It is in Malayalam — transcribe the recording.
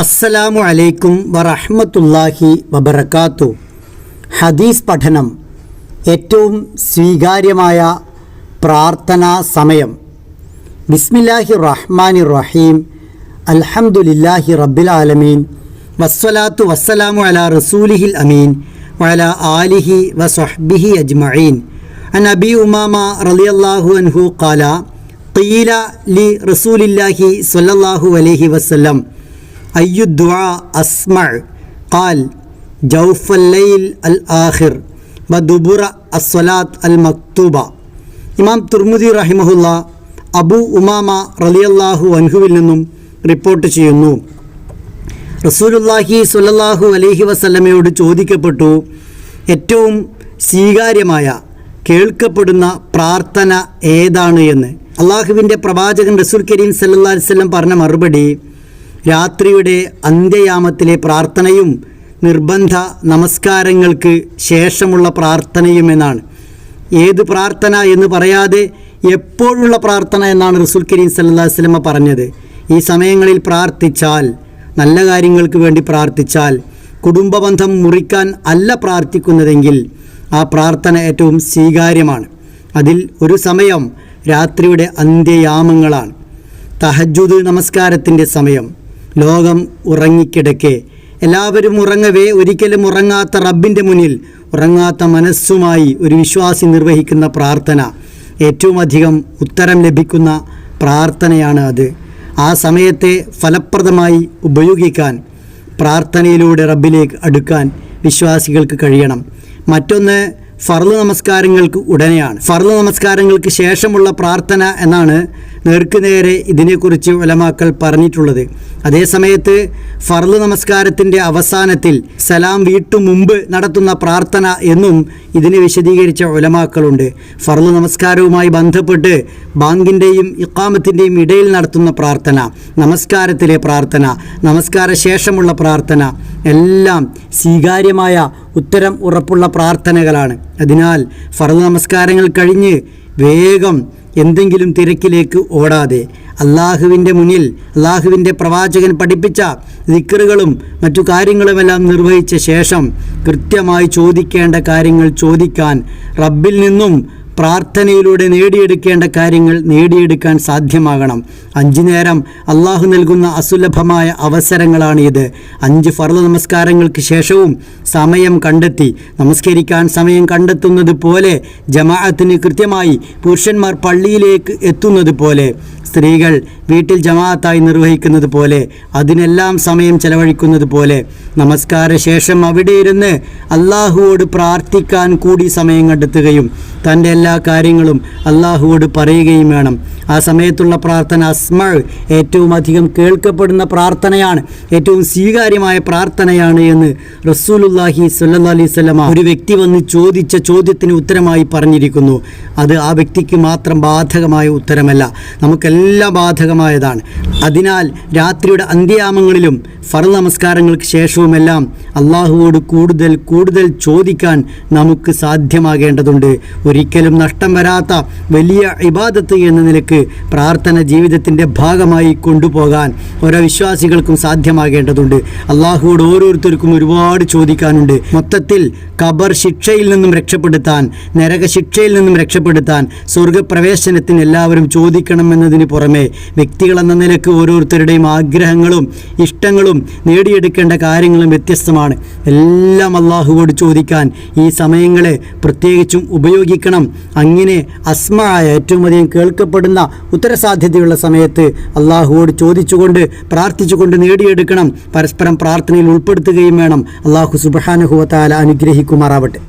അസ്സലാമു അലൈക്കും വറഹ്മത്തുള്ളാഹി വബർക്കാത്തു ഹദീസ് പഠനം ഏറ്റവും സ്വീകാര്യമായ പ്രാർത്ഥനാ സമയം. ബിസ്മില്ലാഹി റഹ്മാനി റഹീം അൽഹംദുലില്ലാഹി റബ്ബിൽ ആലമീൻ. വസ്സലാത്തു വസ്സലാമു അലാ റസൂലിഹിൽ അമീൻ. വഅല ആലിഹി വസ്വഹ്ബിഹി അജ്മഈൻ. അൻ അബി ഉമാമ റളിയല്ലാഹു അൻഹു ഖാല ഖീല ലി റസൂലില്ലാഹി സ്വല്ലല്ലാഹു അലൈഹി വസല്ലം أي الدعاء أسمع قال جوف الليل الآخر ودبر الصلاة المكتوبة ഇമാം തുർമുദി റഹിമഹുല്ല അബു ഉമാമ റലിയല്ലാഹു അൻഹുവിൽ നിന്നും റിപ്പോർട്ട് ചെയ്യുന്നു റസൂലുല്ലാഹി സ്വല്ലല്ലാഹു അലൈഹി വസല്ലമയോട് ചോദിക്കപ്പെട്ടു ഏറ്റവും സ്വീകാര്യമായ കേൾക്കപ്പെടുന്ന പ്രാർത്ഥന ഏതാണ് എന്ന് അള്ളാഹുവിൻ്റെ പ്രവാചകൻ റസൂൽ കരീം സല്ലല്ലാഹു അലൈഹി വസല്ലം പറഞ്ഞ മറുപടി രാത്രിയുടെ അന്ത്യയാമത്തിലെ പ്രാർത്ഥനയും നിർബന്ധ നമസ്കാരങ്ങൾക്ക് ശേഷമുള്ള പ്രാർത്ഥനയും എന്നാണ്. ഏത് പ്രാർത്ഥന എന്ന് പറയാതെ എപ്പോഴുള്ള പ്രാർത്ഥന എന്നാണ് റസൂൽ കരീം സല്ലല്ലാഹു അലൈഹി വസല്ലമ പറഞ്ഞത്. ഈ സമയങ്ങളിൽ പ്രാർത്ഥിച്ചാൽ നല്ല കാര്യങ്ങൾക്ക് വേണ്ടി പ്രാർത്ഥിച്ചാൽ കുടുംബബന്ധം മുറിക്കാൻ അല്ല പ്രാർത്ഥിക്കുന്നതെങ്കിൽ ആ പ്രാർത്ഥന ഏറ്റവും സ്വീകാര്യമാണ്. അതിൽ ഒരു സമയം രാത്രിയുടെ അന്ത്യയാമങ്ങളാണ്. തഹജുദ് നമസ്കാരത്തിന്റെ സമയം. ലോകം ഉറങ്ങിക്കിടക്കെ. എല്ലാവരും ഉറങ്ങവേ ഒരിക്കലും ഉറങ്ങാത്ത റബ്ബിന്റെ മുന്നിൽ ഉറങ്ങാത്ത മനസ്സുമായി ഒരു വിശ്വാസി നിർവഹിക്കുന്ന പ്രാർത്ഥന. ഏറ്റവും അധികം ഉത്തരം ലഭിക്കുന്ന പ്രാർത്ഥനയാണ് അത്. ആ സമയത്തെ ഫലപ്രദമായി ഉപയോഗിക്കാൻ പ്രാർത്ഥനയിലൂടെ റബ്ബിലേക്ക് അടുക്കാൻ വിശ്വാസികൾക്ക് കഴിയണം. മറ്റൊന്ന് ഫർൾ നമസ്കാരങ്ങൾക്ക് ഉടനെയാണ്. ഫർൾ നമസ്കാരങ്ങൾക്ക് ശേഷമുള്ള പ്രാർത്ഥന എന്നാണ് നേർക്കുനേരെ ഇതിനെക്കുറിച്ച് ഉലമാക്കൾ പറഞ്ഞിട്ടുള്ളത്. അതേസമയത്ത് ഫർൾ നമസ്കാരത്തിന്റെ അവസാനത്തിൽ സലാം വീട്ടു മുമ്പ് നടത്തുന്ന പ്രാർത്ഥന എന്നും ഇതിനെ വിശദീകരിച്ച ഉലമാക്കളുണ്ട്. ഫർൾ നമസ്കാരവുമായി ബന്ധപ്പെട്ട് ബാങ്കിന്റെയും ഇക്കാമത്തിന്റെയും ഇടയിൽ നടത്തുന്ന പ്രാർത്ഥന നമസ്കാരത്തിലെ പ്രാർത്ഥന നമസ്കാര ശേഷമുള്ള പ്രാർത്ഥന എല്ലാം സ്വീകാര്യമായ ഉത്തരം ഉറപ്പുള്ള പ്രാർത്ഥനകളാണ്. അതിനാൽ ഫർദ് നമസ്കാരങ്ങൾ കഴിഞ്ഞ് വേഗം എന്തെങ്കിലും തിരക്കിലേക്ക് ഓടാതെ അള്ളാഹുവിന്റെ മുന്നിൽ അള്ളാഹുവിന്റെ പ്രവാചകൻ പഠിപ്പിച്ച ദിക്കറുകളും മറ്റു കാര്യങ്ങളുമെല്ലാം നിർവഹിച്ച ശേഷം കൃത്യമായി ചോദിക്കേണ്ട കാര്യങ്ങൾ ചോദിക്കാൻ റബ്ബിൽ നിന്നും പ്രാർത്ഥനയിലൂടെ നേടിയെടുക്കേണ്ട കാര്യങ്ങൾ നേടിയെടുക്കാൻ സാധ്യമാകണം. അഞ്ചു നേരം അള്ളാഹു നൽകുന്ന അസുലഭമായ അവസരങ്ങളാണ് ഇത് അഞ്ച് ഫർദ് നമസ്കാരങ്ങൾക്ക് ശേഷവും സമയം കണ്ടെത്തി. നമസ്കരിക്കാൻ സമയം കണ്ടെത്തുന്നത് പോലെ ജമാഅത്തിന് കൃത്യമായി പുരുഷന്മാർ പള്ളിയിലേക്ക് എത്തുന്നത് പോലെ സ്ത്രീകൾ വീട്ടിൽ ജമാഅത്തായി നിർവഹിക്കുന്നത് പോലെ അതിനെല്ലാം സമയം ചെലവഴിക്കുന്നത് പോലെ നമസ്കാര ശേഷം അവിടെ ഇരുന്ന് അള്ളാഹുവോട് പ്രാർത്ഥിക്കാൻ കൂടി സമയം കണ്ടെത്തുകയും തന്റെ എല്ലാ കാര്യങ്ങളും അള്ളാഹുവോട് പറയുകയും വേണം. ആ സമയത്തുള്ള പ്രാർത്ഥന അസ്മൾ ഏറ്റവും അധികം കേൾക്കപ്പെടുന്ന പ്രാർത്ഥനയാണ് ഏറ്റവും സ്വീകാര്യമായ പ്രാർത്ഥനയാണ് എന്ന് റസൂലുല്ലാഹി സല്ലാ അലൈഹി സ്വലമ ഒരു വ്യക്തി വന്ന് ചോദിച്ച ചോദ്യത്തിന് ഉത്തരമായി പറഞ്ഞിരിക്കുന്നു. അത് ആ വ്യക്തിക്ക് മാത്രം ബാധകമായ ഉത്തരമല്ല നമുക്കെല്ലാം ബാധകമായതാണ്. അതിനാൽ രാത്രിയുടെ അന്ത്യയാമങ്ങളിലും ഫർ നമസ്കാരങ്ങൾക്ക് ശേഷവുമെല്ലാം അള്ളാഹുവോട് കൂടുതൽ കൂടുതൽ ചോദിക്കാൻ നമുക്ക് സാധ്യമാകേണ്ടതുണ്ട്. ഒരിക്കലും നഷ്ടം വരാത്ത വലിയ ഇബാദത്ത് എന്ന നിലയ്ക്ക് പ്രാർത്ഥന ജീവിതത്തിന്റെ ഭാഗമായി കൊണ്ടുപോകാൻ ഓരോ വിശ്വാസികൾക്കും സാധ്യമാകേണ്ടതുണ്ട്. അള്ളാഹുവോട് ഓരോരുത്തർക്കും ഒരുപാട് ചോദിക്കാനുണ്ട്. മൊത്തത്തിൽ ഖബർ ശിക്ഷയിൽ നിന്നും രക്ഷപ്പെടുത്താൻ നരക ശിക്ഷയിൽ നിന്നും രക്ഷപ്പെടുത്താൻ സ്വർഗപ്രവേശനത്തിന് എല്ലാവരും ചോദിക്കണമെന്നതിന് പുറമെ വ്യക്തികളെന്ന നിലയ്ക്ക് ഓരോരുത്തരുടെയും ആഗ്രഹങ്ങളും ഇഷ്ടങ്ങളും നേടിയെടുക്കേണ്ട കാര്യങ്ങളും വ്യത്യസ്തമാണ്. എല്ലാം അള്ളാഹുവോട് ചോദിക്കാൻ ഈ സമയങ്ങളെ പ്രത്യേകിച്ചും ഉപയോഗിക്കണം അങ്ങനെ അസ്മായ ഏറ്റവും അധികം കേൾക്കപ്പെടുന്ന ഉത്തരസാധ്യതയുള്ള സമയത്ത് അള്ളാഹുവോട് ചോദിച്ചുകൊണ്ട് പ്രാർത്ഥിച്ചുകൊണ്ട് നേടിയെടുക്കണം. പരസ്പരം പ്രാർത്ഥനയിൽ ഉൾപ്പെടുത്തുകയും വേണം. അള്ളാഹു സുബാനുഹുവത്താല അനുഗ്രഹിക്കുമാറാവട്ടെ.